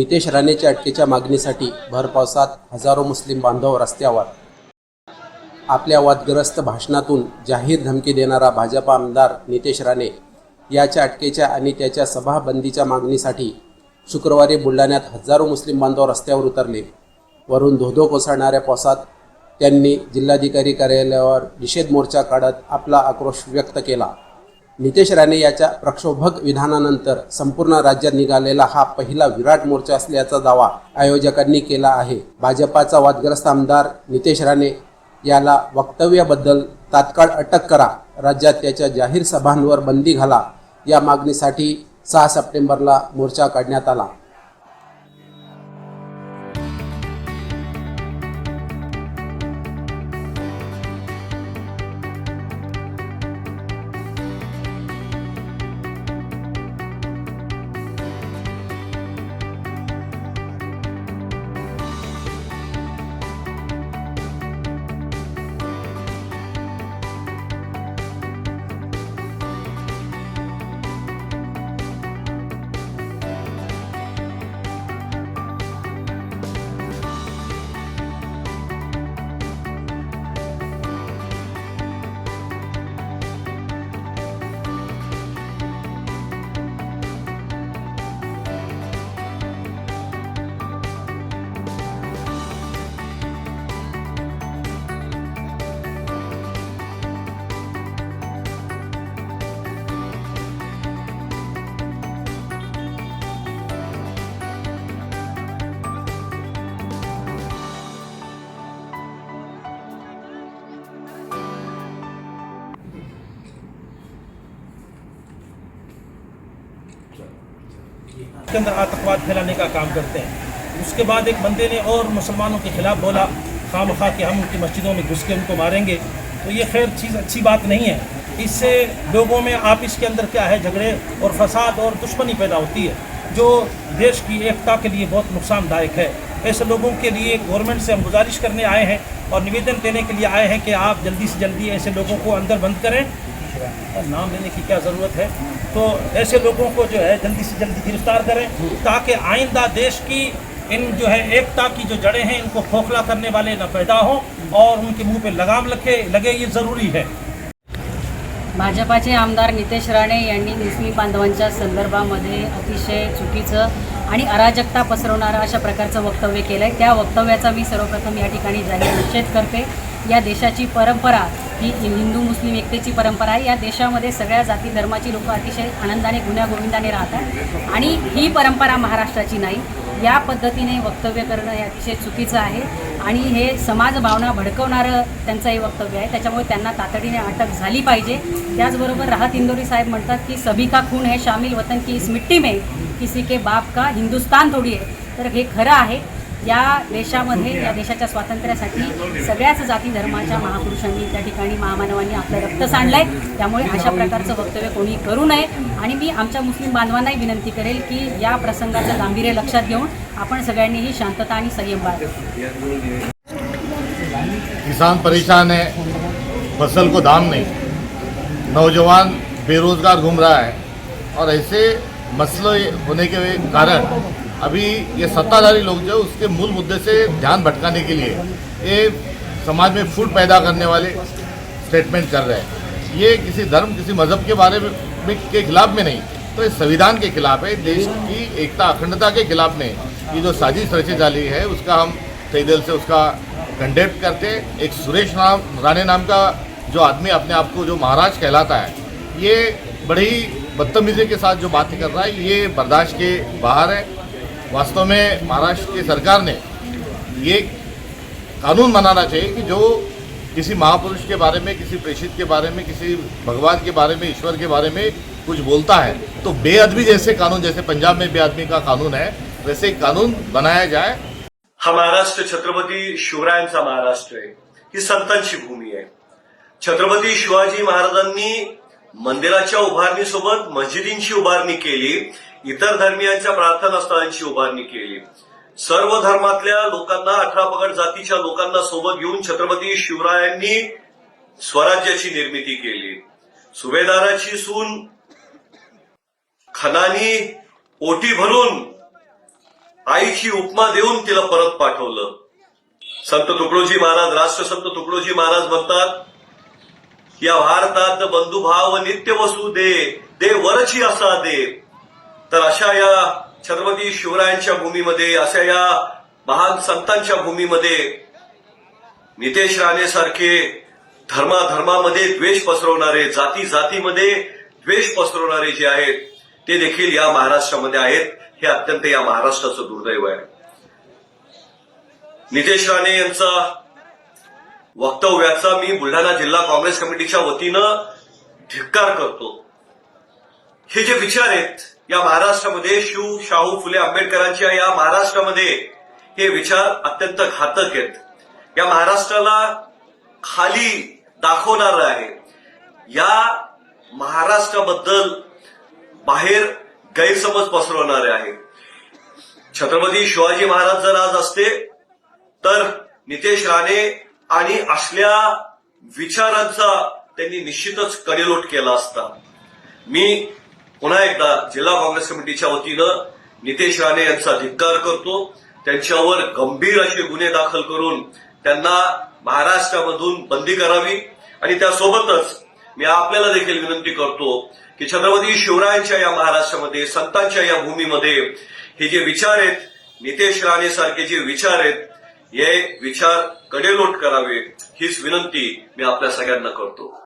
नितेश राणेच्या अटकेच्या मागणीसाठी भरपावसात हजारो मुस्लिम बांधव रस्त्यावर. आपल्या वादग्रस्त भाषणातून जाहीर धमकी देणारा भाजपा आमदार नितेश राणे याच्या अटकेच्या आणि त्याच्या सभाबंदीच्या मागणीसाठी शुक्रवारी बुलढाण्यात हजारो मुस्लिम बांधव रस्त्यावर उतरले. वरून धोधो कोसळणाऱ्या पावसात त्यांनी जिल्हाधिकारी कार्यालयावर निषेध मोर्चा काढत आपला आक्रोश व्यक्त केला. नितेश राणे याच्या प्रक्षोभक विधानानंतर संपूर्ण राज्यात निघालेला हा पहिला विराट मोर्चा असल्याचा दावा आयोजकांनी केला आहे. भाजपाचा वादग्रस्त आमदार नितेश राणे याला वक्तव्याबद्दल तात्काळ अटक करा. राज्यात त्याच्या जाहीर सभांवर बंदी घाला. या मागणीसाठी सहा सप्टेंबरला मोर्चा काढण्यात आला. के अंदर आतंकवाद फैलाने का काम करते हैं। उसके बाद एक बंदे ने और मुसलमानों के खिलाफ बोला खाम खा के हम उनकी मस्जिदों में घुस के उनको मारेंगे। तो ये खैर चीज़ अच्छी बात नहीं है। इससे लोगों में आपस के अंदर क्या है, झगड़े और फसाद और दुश्मनी पैदा होती है, जो देश की एकता के लिए बहुत नुकसानदायक है। ऐसे लोगों के लिए गवर्नमेंट से हम गुजारिश करने आए हैं और निवेदन देने के लिए आए हैं कि आप जल्दी से जल्दी ऐसे लोगों को अंदर बंद करें। नाम लेने की क्या ज़रूरत है? तो ऐसे लोगों को जो है जल्दी से जल्दी गिरफ्तार करें ताकि आइंदा देश की इन जो है एकता की जो जड़ें हैं इनको खोखला करने वाले न पैदा हों और उनके मुंह पे लगाम लगे लगे ये ज़रूरी है। भाजपाचे आमदार नितेश राणे यांनी मुस्लिम बांधवांच्या संदर्भामध्ये अतिशय चुकीचं आणि अराजकता पसरवणारं अशा प्रकारचं वक्तव्य केलं आहे त्या वक्तव्याचा मी सर्वप्रथम या ठिकाणी जाहीर निषेध करते. या देशाची परंपरा ही हिंदू मुस्लिम एकतेची परंपरा आहे. या देशामध्ये सगळ्या जाती धर्माची लोकं अतिशय आनंदाने गुण्यागोविंदाने राहतात. आणि ही परंपरा महाराष्ट्राची नाही. या पद्धतीने वक्तव्य करणं हे अतिशय चुकीचं आहे. आणि हे समाज भावना भडकवणारं त्यांचं हे वक्तव्य आहे. त्याच्यामुळे त्यांना तातडीने अटक झाली पाहिजे. त्याचबरोबर राहत इंदोरी साहेब म्हणतात की सभी का खून है शामिल वतन की इस मिट्टी में किसी के बाप का हिंदुस्तान थोडी आहे तर हे खरं आहे. या देशामध्ये या देशाच्या स्वातंत्र्यासाठी सगळ्याच जाती धर्माच्या महापुरुषांनी त्या ठिकाणी महामानवांनी आपलं रक्त सांडलं आहे त्यामुळे अशा प्रकारचं वक्तव्य कोणी करू नये. आणि मी आमच्या मुस्लिम बांधवांनाही विनंती करेल की या प्रसंगाचं गांभीर्य लक्षात घेऊन आपण सगळ्यांनीही शांतता आणि संयम बाळगावा किसान परेशान है फसल को दाम नहीं। नौजवान बेरोजगार घूम रहा है। और ऐसे मसले होने के कारण अभी ये सत्ताधारी लोग जो उसके मूल मुद्दे से ध्यान भटकाने के लिए ये समाज में फूट पैदा करने वाले स्टेटमेंट कर रहे हैं ये किसी धर्म, किसी मज़हब के बारे में, में- के खिलाफ में नहीं तो ये संविधान के खिलाफ है, देश की एकता, अखंडता के खिलाफ नहीं ये जो साजिश रची डाली है, उसका हम सही दिल से उसका कंडेप्ट करते हैं। एक सुरेश नाम, राणे नाम का जो आदमी अपने आप को जो महाराज कहलाता है, ये बड़ी बदतमीजी के साथ जो बातें कर रहा है, ये बर्दाश्त के बाहर है वास्तव में महाराष्ट्र की सरकार ने ये कानून बनाना चाहिए कि जो किसी महापुरुष के बारे में, किसी प्रेषित के बारे में, किसी भगवान के बारे में, ईश्वर के बारे में कुछ बोलता है तो बेअदबी जैसे कानून, जैसे पंजाब में बेअदबी का कानून है, वैसे कानून बनाया जाए। हा महाराष्ट्र छत्रपती शिवरायांचा महाराष्ट्र आहे. ही संतांची भूमी आहे. छत्रपती शिवाजी महाराजांनी मंदिराच्या उभारणीसोबत मस्जिदींची उभारणी केली. इतर धर्मियांच्या प्रार्थनास्थळांची उभारणी केली. सर्व धर्मातल्या लोकांना अठरा पगड जातीच्या लोकांना सोबत घेऊन छत्रपती शिवरायांनी स्वराज्याची निर्मिती केली. सुभेदाराची सून खनानी ओटी भरून आईची उपमा देऊन तिला परत पाठवलं. संत तुकडोजी महाराज राष्ट्रसंत तुकडोजी महाराज म्हणतात या भारतात बंधुभाव नित्य वसू दे दे वरची असा दे. तर अशा या छत्रपती शिवरायांच्या भूमीमध्ये अशा या महान संतांच्या भूमीमध्ये नितेश राणे सारखे धर्माधर्मामध्ये द्वेष पसरवणारे जाती जातीमध्ये द्वेष पसरवणारे जे आहेत ते देखील या महाराष्ट्रामध्ये आहेत. हे अत्यंत या महाराष्ट्राचं दुर्दैव आहे. नितेश राणे यांचा वक्तव्याचा मी बुलढाणा जिल्हा काँग्रेस कमिटीच्या वतीनं धिक्कार करतो. हे जे विचार आहेत या महाराष्ट्रामध्ये शिव शाहू फुले आंबेडकरांच्या या महाराष्ट्रामध्ये हे विचार अत्यंत घातक आहेत. या महाराष्ट्राला खाली दाखवणार आहे. या महाराष्ट्राबद्दल बाहेर गैरसमज पसरवणारे आहे. छत्रपती शिवाजी महाराज जर आज असते तर नितेश राणे आणि असल्या विचारांचा त्यांनी निश्चितच कडेलोट केला असता. मी पुन्हा एकदा जिल्हा काँग्रेस कमिटीच्या वतीनं नितेश राणे यांचा धिक्कार करतो. त्यांच्यावर गंभीर असे गुन्हे दाखल करून त्यांना महाराष्ट्रामधून बंदी करावी. आणि त्यासोबतच मी आपल्याला देखील विनंती करतो की छत्रपती शिवरायांच्या या महाराष्ट्रामध्ये संतांच्या या भूमीमध्ये हे जे विचार आहेत नितेश राणे सारखे जे विचार आहेत हे विचार कडेलोट करावे हीच विनंती मी आपल्या सगळ्यांना करतो.